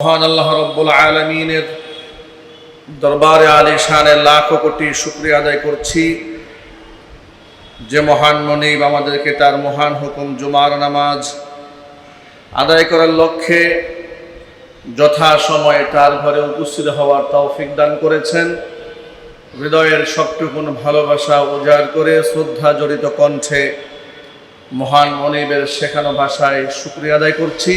মহান আল্লাহ রব্বুল আলমিনের দরবারে আলী শানের লাখো কোটি শুক্রিয়া আদায় করছি। যে মহান মনিব আমাদেরকে তার মহান হুকুম জুমার নামাজ আদায় করার লক্ষ্যে যথা সময়ে তার ঘরে উপস্থিত হওয়ার তৌফিক দান করেছেন। হৃদয়ের সবটুকুন ভালোবাসা উজাড় করে শ্রদ্ধা জড়িত কণ্ঠে মহান মনিবের শেখানো ভাষায় শুক্রিয়া আদায় করছি।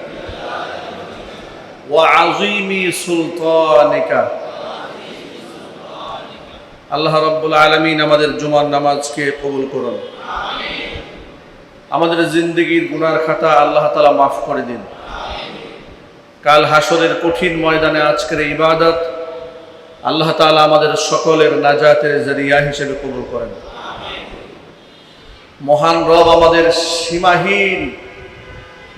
আল্লাহ রব্বুল আলমিন আমাদের জুমার নামাজকে কবুল করুন। আমাদের জিন্দগির গুনার খাতা আল্লাহ তালা মাফ করে দিন। কাল হাসরের কঠিন ময়দানে আজকের ইবাদত আল্লাহ তালা আমাদের সকলের নাজাতের জরিয়া হিসেবে কবুল করেন। মহান রব আমাদের সীমাহীন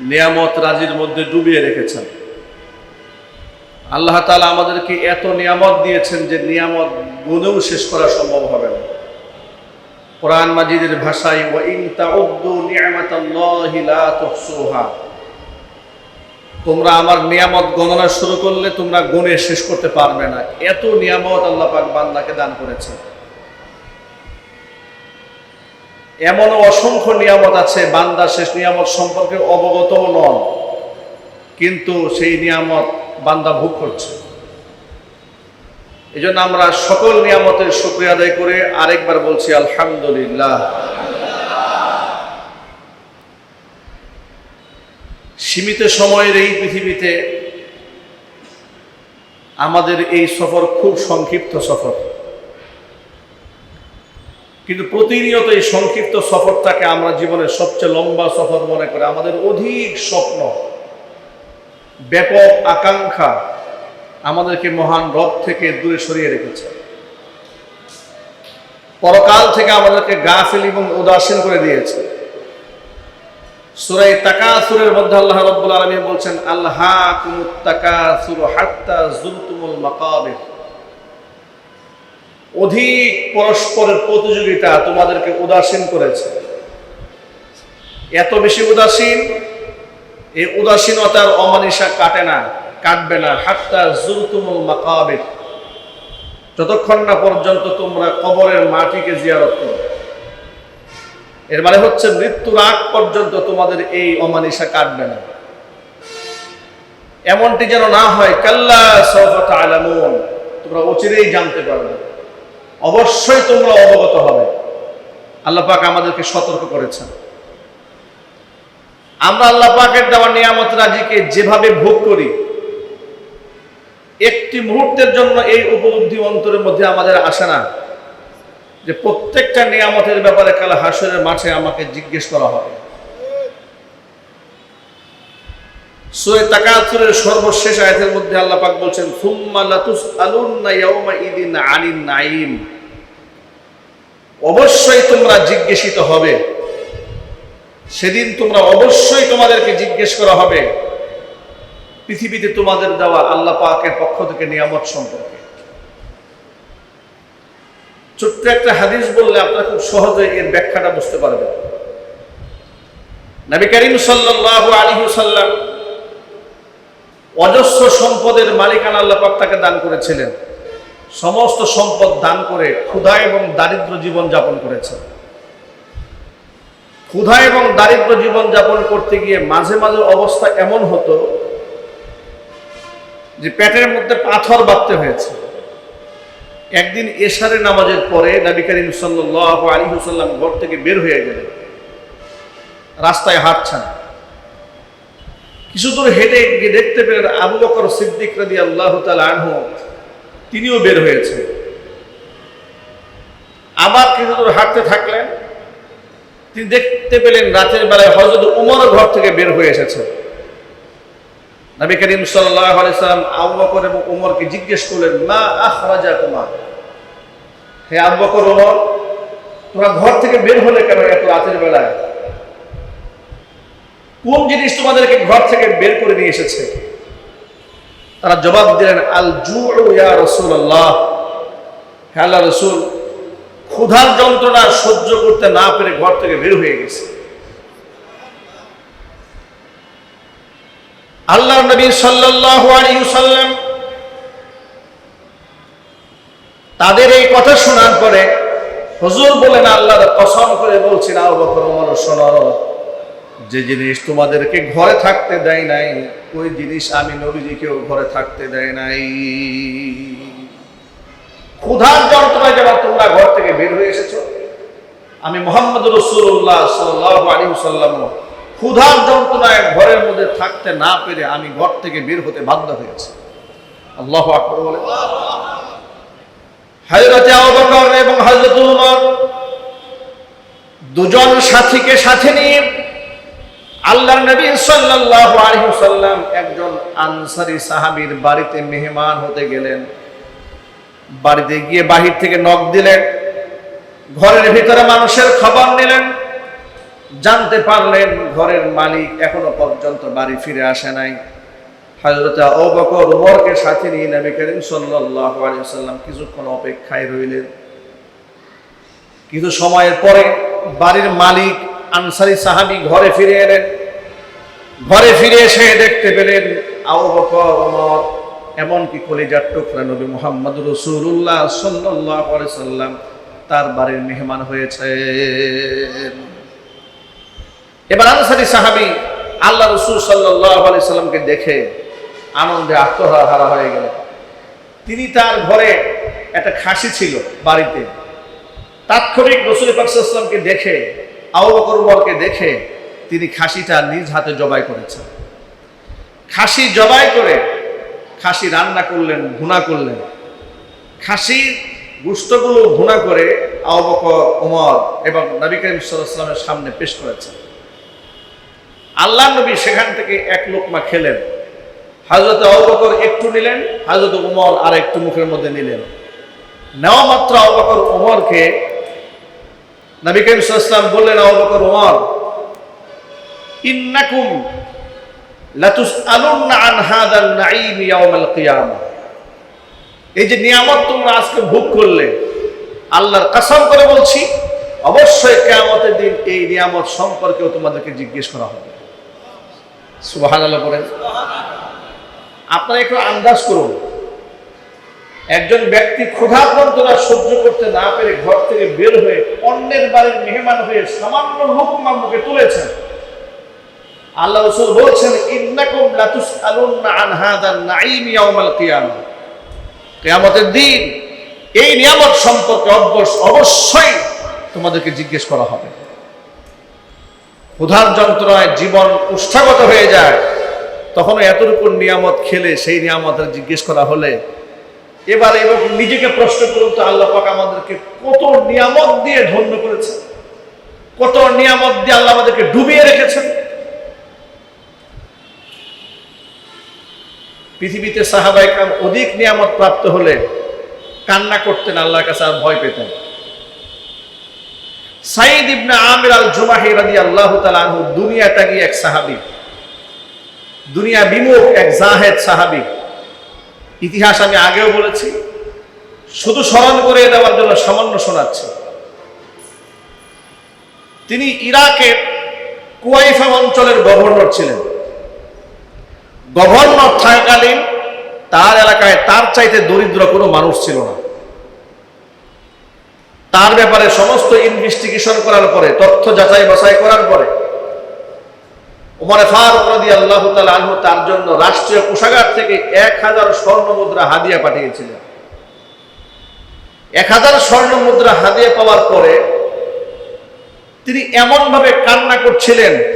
নিয়ামত রাজির মধ্যে ডুবিয়ে রেখেছেন। আল্লাহ তালা আমাদেরকে এত নিয়ামত দিয়েছেন যে নিয়ামত গুনেও শেষ করা সম্ভব হবে না। কোরআন মাজিদের ভাষায় তোমরা আমার নিয়ামত গণনা শুরু করলে তোমরা গুণে শেষ করতে পারবে না। এত নিয়ামত আল্লাহ পাক বান্দাকে দান করেছে এমনও অসংখ্য নিয়ামত আছে, বান্দা শেষ নিয়ামত সম্পর্কে অবগতও নন, কিন্তু সেই নিয়ামত বান্দা ভোগ করছে। এই জন্য আমরা সকল নিয়ামতের শুক্রিয়া আদায় করে আরেকবার বলছি, আলহামদুলিল্লাহ। সীমিত সময়ের এই পৃথিবীতে আমাদের এই সফর খুব সংক্ষিপ্ত সফর। কিন্তু প্রতিনিয়ত এই সংক্ষিপ্ত সফরটাকে আমরা জীবনের সবচেয়ে লম্বা সফর মনে করে। আমাদের অধিক স্বপ্ন ব্যাপক আকাঙ্ক্ষা আমাদেরকে মহান রব থেকে দূরে সরিয়ে রেখেছে। পরকাল থেকে আমাদেরকে গাফিল এবং উদাসীন করে দিয়েছে। সুরাই তাকাসুরের মধ্যে আল্লাহ রব্বুল আলমী বলছেন আল্লাহ কুমুত তাকাসুর হাত্তা জুলতুমুল মাকাবির। অধিক পরস্পরের প্রতিযোগিতা তোমাদেরকে উদাসীন করেছে। এত বেশি উদাসীন এই উদাসীনতার অমানিসা কাটে না, কাটবে না। হাত্তা জুলতুমুল মাকাবির। যতক্ষণ না পর্যন্ত তোমরা কবরের মাটিকে জিয়ারত করো এর মানে হচ্ছে মৃত্যুর আগ পর্যন্ত তোমাদের এই অমানিসা কাটবে না। এমনটি যেন না হয়, কাল্লা সফত আলামুন তোমরা অচিরেই জানতে পারবে। অবশ্যই তোমরা অবগত হবে। আল্লাহ পাক আমাদেরকে সতর্ক করেছেন। আমরা আল্লাহ পাকের দেওয়া নিয়ামত রাজিকে যেভাবে ভোগ করি, একটি মুহূর্তের জন্য এই উপলব্ধি অন্তরের মধ্যে আমাদের আসে না যে প্রত্যেকটা নিয়ামতের ব্যাপারে কাল হাসরের মাঠে আমাকে জিজ্ঞেস করা হবে। সর্বশেষ আয়াতের মধ্যে আল্লাহ পাক বলছেন নাঈম। অবশ্যই তোমরা জিজ্ঞাসিত হবে সেদিন তোমরা অবশ্যই তোমাদেরকে জিজ্ঞেস করা হবে, পৃথিবীতে তোমাদের দেওয়া আল্লাহ পাকের পক্ষ থেকে নিয়ামত সম্পর্কে। ছোট্ট একটা হাদিস বললে আপনারা খুব সহজে এর ব্যাখ্যাটা বুঝতে পারবেন। নবী করিম সাল্লাল্লাহু আলাইহি সাল্লাম অজস্র সম্পদের মালিকানা আল্লাহ পাক তাকে দান করেছিলেন। সমস্ত সম্পদ দান করে ক্ষুধা এবং দারিদ্র জীবন যাপন করেছেন। ক্ষুধা এবং দারিদ্র জীবন যাপন করতে গিয়ে মাঝে মাঝে অবস্থা এমন হতো যে পেটের মধ্যে পাথর বাঁধতে হয়েছে। একদিন এশারে নামাজের পরে নবী করিম সাল্লাহ আলী হুসাল্লাম ঘর থেকে বের হয়ে গেলেন। রাস্তায় হাঁটছেন। কিছু দূর হেঁটে গিয়ে দেখতে পেলেন আবু বকর সিদ্দিক রাদি আল্লাহ আনহু, তিনিও বের হয়েছে আবার কিছু দূর হাঁটতে থাকলেন। তিনি দেখতে পেলেন রাতের বেলায় হজরত উমর ঘর থেকে বের হয়ে এসেছে। নবী করিম সাল্লাল্লাহু আলাইহি সাল্লাম আবু এবং ওমরকে জিজ্ঞেস করলেন, মা আখরাজাকুমা? হে আবু বকর ওমর তোমরা ঘর থেকে বের হলে কেন এত রাতের বেলায়? কোন জিনিস তোমাদেরকে ঘর থেকে বের করে নিয়ে এসেছে? তারা জবাব দিলেন, আল জু ইয়া রাসূলুল্লাহ। হে আল্লাহ রসুল ক্ষুধার যন্ত্রণা সহ্য করতে না পেরে ঘর থেকে বের হয়ে গেছে। আল্লাহ নবী সাল্লাম তাদের এই কথা শোনার পরে হজুর বলেন আল্লাহর কসম করে বলছেন শোনো, যে জিনিস তোমাদেরকে ঘরে থাকতে দেয় নাই, ওই জিনিস আমি নবীজিকেও ঘরে থাকতে দেয় নাই। ক্ষুধার যন্ত্রণায় যেন তোমরা ঘর থেকে বের হয়ে এসেছ। আমি মোহাম্মদ রসুল্লাহ সাল্লাহ সাল্লাম ক্ষুধার যন্ত্রণায় ঘরের মধ্যে থাকতে না পেরে আমি ঘর থেকে বের হতে বাধ্য হয়েছি। আল্লাহ আকবর বলে। আবকর এবং হজরত উমর দুজন সাথীকে সাথে নিয়ে আল্লাহ নবী সাল্লাল্লাহু আলাইহি সাল্লাম একজন আনসারী সাহাবীর বাড়িতে মেহমান হতে গেলেন। বাড়িতে গিয়ে বাহির থেকে নখ দিলেন, ঘরের ভিতরে মানুষের খবর নিলেন, জানতে পারলেন ঘরের মালিক এখনও পর্যন্ত বাড়ি ফিরে আসে নাই। উমরকে সাথে নিয়ে নবী করিম সাল্লাম কিছুক্ষণ অপেক্ষায় রইলেন। কিছু সময়ের পরে বাড়ির মালিক, আনসারী সাহাবী ঘরে ফিরে এলেন। ঘরে ফিরে এসে দেখতে পেলেন আবু বকর ওমর এমনকি কলিজার টুকরা নবী মোহাম্মদ রসুল্লাহ সাল্লাহ সাল্লাম তার বাড়ির মেহমান হয়েছে। এবার আনসারি সাহাবি আল্লাহ রসুল সাল্লাহ সাল্লামকে দেখে আনন্দে আত্মহারা হয়ে গেল। তিনি তার ঘরে একটা খাসি ছিল বাড়িতে। তাৎক্ষণিক রসুল পাকসাল্লামকে দেখে, আবু দেখে তিনি খাসিটা নিজ হাতে জবাই করেছেন। খাসি জবাই করে খাসি রান্না করলেন, ভুনা করলেন। খাসির গুস্তগুলো ভুনা করে আবকর ওমর এবং নবী করিম সাল্লামের সামনে পেশ করেছেন। আল্লাহ নবী সেখান থেকে এক লোকমা খেলেন। হাজরত আবকর একটু নিলেন হাজরত উমর আর একটু মুখের মধ্যে নিলেন। নেওয়া মাত্র আবকর ওমরকে নবী করিম সাল্লাম বললেন অবকর ওমর ইন্নাকুম লাতুসআলুন্না আন হাদাল নাঈম ইয়াউমাল কিয়ামা এই যে নিয়ামত তোমরা আজকে ভোগ করলে, আল্লাহর কসম করে বলছি, অবশ্যই কিয়ামতের দিন এই নিয়ামত সম্পর্কেও তোমাদেরকে জিজ্ঞেস করা হবে। সুবহানাল্লাহ বলেন আপনারা একটু আন্দাজ করুন, একজন ব্যক্তি ক্ষুধা যন্ত্রণা সহ্য করতে না পেরে ঘর থেকে বের হয়ে অন্যের বাড়ির মেহমান হয়ে সামান্য লোকমা মুখে তুলেছেন। আল্লাহ রসুল বলছেন, ইন্নাকুম লাতুসআলুন্না আন হাদান নাঈম ইয়াউমাল কিয়ামা। কিয়ামতের দিন এই নিয়ামত সম্পর্কে অবশ্য- অবশ্যই তোমাদেরকে জিজ্ঞেস করা হবে। ক্ষুধার যন্ত্রণায় জীবন উষ্ঠাগত হয়ে যায়, তখন এতটুকু নিয়ামত খেলে সেই নিয়ামতের জিজ্ঞেস করা হলে এবার এবং নিজেকে প্রশ্ন করুন তো, আল্লাহ পাক আমাদেরকে কত নিয়ামত দিয়ে ধন্য করেছে কত নিয়ামত দিয়ে আল্লাহ আমাদেরকে ডুবিয়ে রেখেছেন? পৃথিবীতে সাহাবাই কাম অধিক নিয়ামত প্রাপ্ত হলে কান্না করতেন, আল্লাহর কাছে আর ভয় পেতেন সাইদ ইবনে আমির আল জুমাহি রাদি আল্লাহ আনহু দুনিয়া ত্যাগী এক সাহাবী? দুনিয়া বিমুখ এক জাহেদ সাহাবী। ইতিহাস আমি আগেও বলেছি, শুধু স্মরণ করে দেওয়ার জন্য সামান্য শোনাচ্ছি। তিনি ইরাকের কুয়াইফা অঞ্চলের গভর্নর ছিলেন। গভর্নর থাকাকালীন তার এলাকায় তার চাইতে দরিদ্র কোনো মানুষ ছিল না। তার ব্যাপারে সমস্ত ইনভেস্টিগেশন করার পরে, তথ্য যাচাই বাছাই করার পরে, উমরে ফারুক রাদিয়াল্লাহু তাআলা আনহু তার জন্য রাষ্ট্রীয় কোষাগার থেকে এক হাজার স্বর্ণ মুদ্রা হাদিয়া পাঠিয়েছিলেন। এক হাজার স্বর্ণ মুদ্রা হাদিয়া পাওয়ার পরে তিনি এমনভাবে কান্না করছিলেন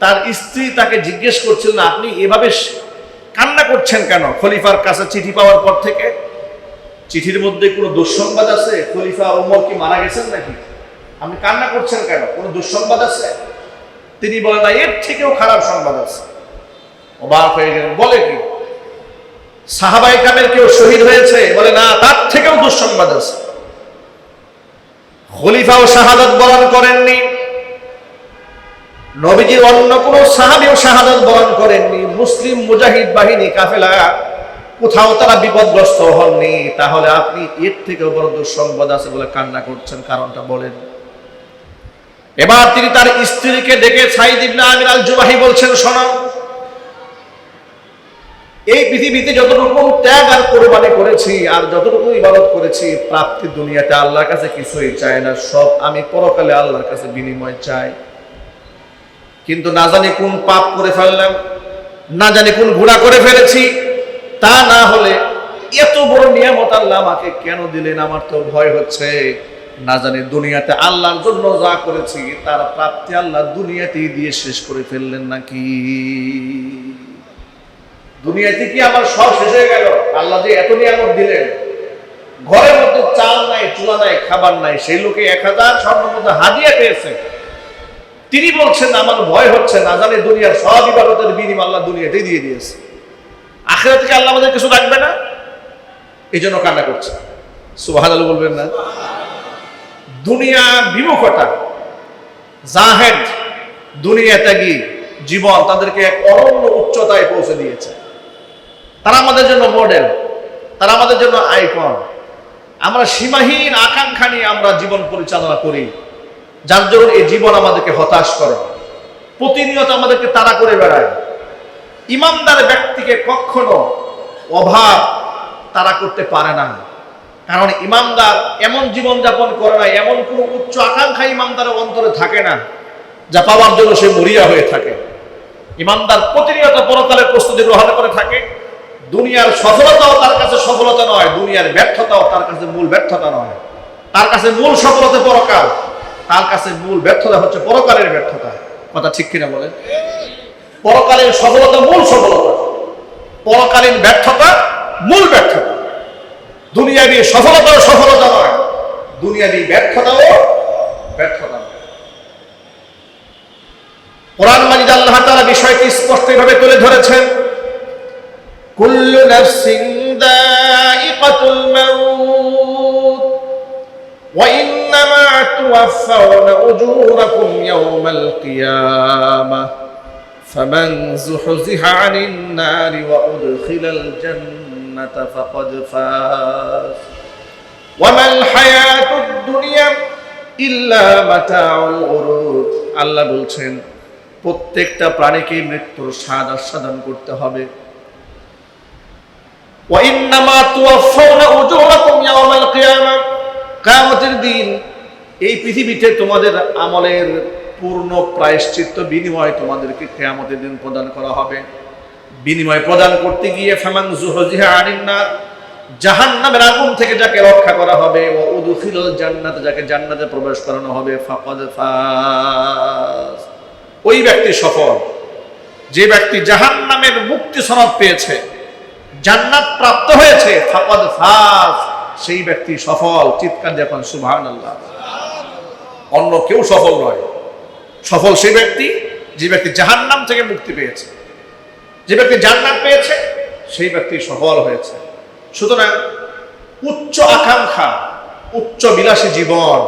তার স্ত্রী তাকে জিজ্ঞেস করছিল, না, আপনি এভাবে কান্না করছেন কেন? খলিফার কাছে চিঠি পাওয়ার পর থেকে? চিঠির মধ্যে কোনো দুঃসংবাদ আছে? খলিফা ওমর কি মারা গেছেন নাকি? আপনি কান্না করছেন কেন? কোনো দুঃসংবাদ আছে? তিনি বলেন, না, এর থেকেও খারাপ সংবাদ আছে। অবাক হয়ে গেলেন বলে কি? সাহাবাই কামের কেউ শহীদ হয়েছে? বলে, না, তার থেকেও দুঃসংবাদ আছে। খলিফাও শাহাদাত বরণ করেননি। নবীজির অন্য কোন সাহাবিও শাহাদাত বরণ করেননি। মুসলিম মুজাহিদ বাহিনী, কাফেলা, কোথাও তারা বিপদগ্রস্ত হননি। তাহলে আপনি এর থেকে বড় দুঃসংবাদ আছে বলে কান্না করছেন, কারণটা বলেন। এবার তিনি তার স্ত্রীকে ডেকে সাইদ আমির আল জুবাহি বলছেন, শোনো, এই পৃথিবীতে যতটুকু ত্যাগ আর কোরবানি করেছি আর যতটুকু ইবাদত করেছি, প্রাপ্তি দুনিয়াতে আল্লাহর কাছে কিছুই চায় না। সব আমি পরকালে আল্লাহর কাছে বিনিময় চাই। কিন্তু না জানি কোন পাপ করে ফেললাম, না জানি কোন গুণা করে ফেলেছি, তা না হলে এত বড় নিয়ামত আল্লাহ আমাকে কেন দিলেন? আমার তো ভয় হচ্ছে। না জানি দুনিয়াতে আল্লাহর জন্য যা করেছি, তার প্রাপ্তি আল্লাহ দুনিয়াতেই দিয়ে শেষ করে ফেললেন নাকি? দুনিয়াতে কি আমার সব শেষ হয়ে গেল? আল্লাহ যে এত নিয়ামত দিলেন। ঘরের মধ্যে চাল নাই, চুলা নাই, খাবার নাই, সেই লোকে এক হাজার স্বর্ণের মধ্যে হাদিয়া পেয়েছে। তিনি বলছেন, আমার ভয় হচ্ছে না, জানি দুনিয়ার সব ইবাদতের বিনিময় আল্লাহ দুনিয়াতেই দিয়ে দিয়েছে। আখেরা থেকে আল্লাহ আমাদের কিছু রাখবে না? এই জন্য কান্না করছে। সুবাহাদ আলু বলবেন না। দুনিয়া বিমুখতা, জাহেদ, দুনিয়া ত্যাগী, জীবন তাদেরকে এক অরণ্য উচ্চতায় পৌঁছে দিয়েছে। তারা আমাদের জন্য মডেল তারা আমাদের জন্য আইকন আমরা সীমাহীন আকাঙ্ক্ষা নিয়ে আমরা জীবন পরিচালনা করি। যার জন্য এই জীবন আমাদেরকে হতাশ করে। প্রতিনিয়ত আমাদেরকে তাড়া করে বেড়ায়। ইমানদার ব্যক্তিকে কখনো অভাব তারা করতে পারে না। কারণ ইমানদার এমন জীবন যাপন করে না, এমন কোনো উচ্চ আকাঙ্ক্ষা ইমানদারের অন্তরে থাকে না, যা পাওয়ার জন্য সে মরিয়া হয়ে থাকে। ইমানদার প্রতিনিয়ত পরকালের প্রস্তুতি গ্রহণ করে থাকে। দুনিয়ার সফলতাও তার কাছে সফলতা নয়, দুনিয়ার ব্যর্থতাও তার কাছে মূল ব্যর্থতা নয়। তার কাছে মূল সফলতা পরকাল। তার কাছে মূল ব্যর্থতা হচ্ছে পরকালের ব্যর্থতা। কথা ঠিক কিনা বলেন? পরকালীন সফলতা মূল সফলতা। পরকালীন ব্যর্থতা মূল ব্যর্থতা। দুনিয়াবি সফলতাও সফলতা নয় দুনিয়াবি ব্যর্থতাও ব্যর্থতা কোরআন মাজিদ আল্লাহ তাআলা বিষয়টি স্পষ্টভাবে তুলে ধরেছেন। কুল্লু নাফসিন দাইকাতুল মাউত ওয়া তুওয়াফাউনা উজুরাকুম ইয়াওমাল কিয়ামাহ فمن زحزح عن النار وأدخل الجنة فقد فاز وما الحياة الدنيا إلا متاع الغرور আল্লাহ বলছেন প্রত্যেকটা প্রাণীকে মৃত্যুর স্বাদ আস্বাদন করতে হবে وإنما توفون أجوركم يوم القيامة কিয়ামতের দিন এই পৃথিবীতে তোমাদের আমলের পূর্ণ প্রায়শ্চিত্ত বিনিময় তোমাদেরকে কেয়ামতের দিন প্রদান করা হবে। বিনিময় প্রদান করতে গিয়ে ফামান জুহজিহা আনিন্নার, জাহান্নামের আগুন থেকে যাকে রক্ষা করা হবে ও উদুখিল জান্নাত, যাকে জান্নাতে প্রবেশ করানো হবে, ফাকাদ ফাজ। ওই ব্যক্তি সফল। যে ব্যক্তি জাহান্নামের মুক্তি সনদ পেয়েছে, জান্নাত প্রাপ্ত হয়েছে, ফাকাদ ফাজ। সেই ব্যক্তি সফল। চিৎকার যখন সুবহানাল্লাহ। অন্য কেউ সফল নয়। সফল সেই ব্যক্তি যে ব্যক্তি জাহান্নাম থেকে মুক্তি পেয়েছে। যে ব্যক্তি জান্নাত পেয়েছে, সেই ব্যক্তি সফল হয়েছে। সুতরাং উচ্চ আকাঙ্ক্ষা, উচ্চ বিলাসী জীবন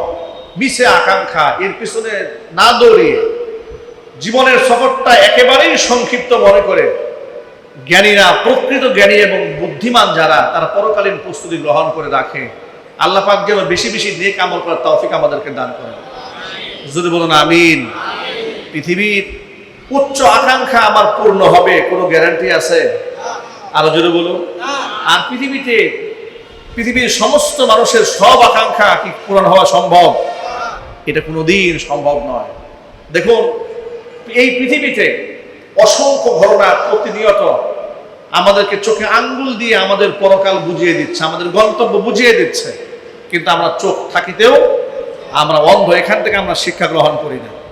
মিশে আকাঙ্ক্ষা, এর পিছনে না দৌড়িয়ে জীবনের সফরটা একেবারেই সংক্ষিপ্ত মনে করে জ্ঞানীরা, প্রকৃত জ্ঞানী এবং বুদ্ধিমান যারা, তারা পরকালীন প্রস্তুতি গ্রহণ করে রাখে। আল্লাহ পাক যেন বেশি বেশি নেক আমল করার তৌফিক আমাদেরকে দান করেন। যদি বলুন আমিন। পৃথিবীর উচ্চ আকাঙ্ক্ষা আমার পূর্ণ হবে, কোনো গ্যারান্টি আছে? আরও জোরে বলুন। আর পৃথিবীতে পৃথিবীর সমস্ত মানুষের সব আকাঙ্ক্ষা কি পূরণ হওয়া সম্ভব? এটা কোনোদিন সম্ভব নয়। দেখুন, এই পৃথিবীতে অসংখ্য ঘটনা প্রতিনিয়ত আমাদেরকে চোখে আঙ্গুল দিয়ে আমাদের পরকাল বুঝিয়ে দিচ্ছে, আমাদের গন্তব্য বুঝিয়ে দিচ্ছে। কিন্তু আমরা চোখ থাকিতেও আমরা অন্ধ এখান থেকে আমরা শিক্ষা গ্রহণ করি না।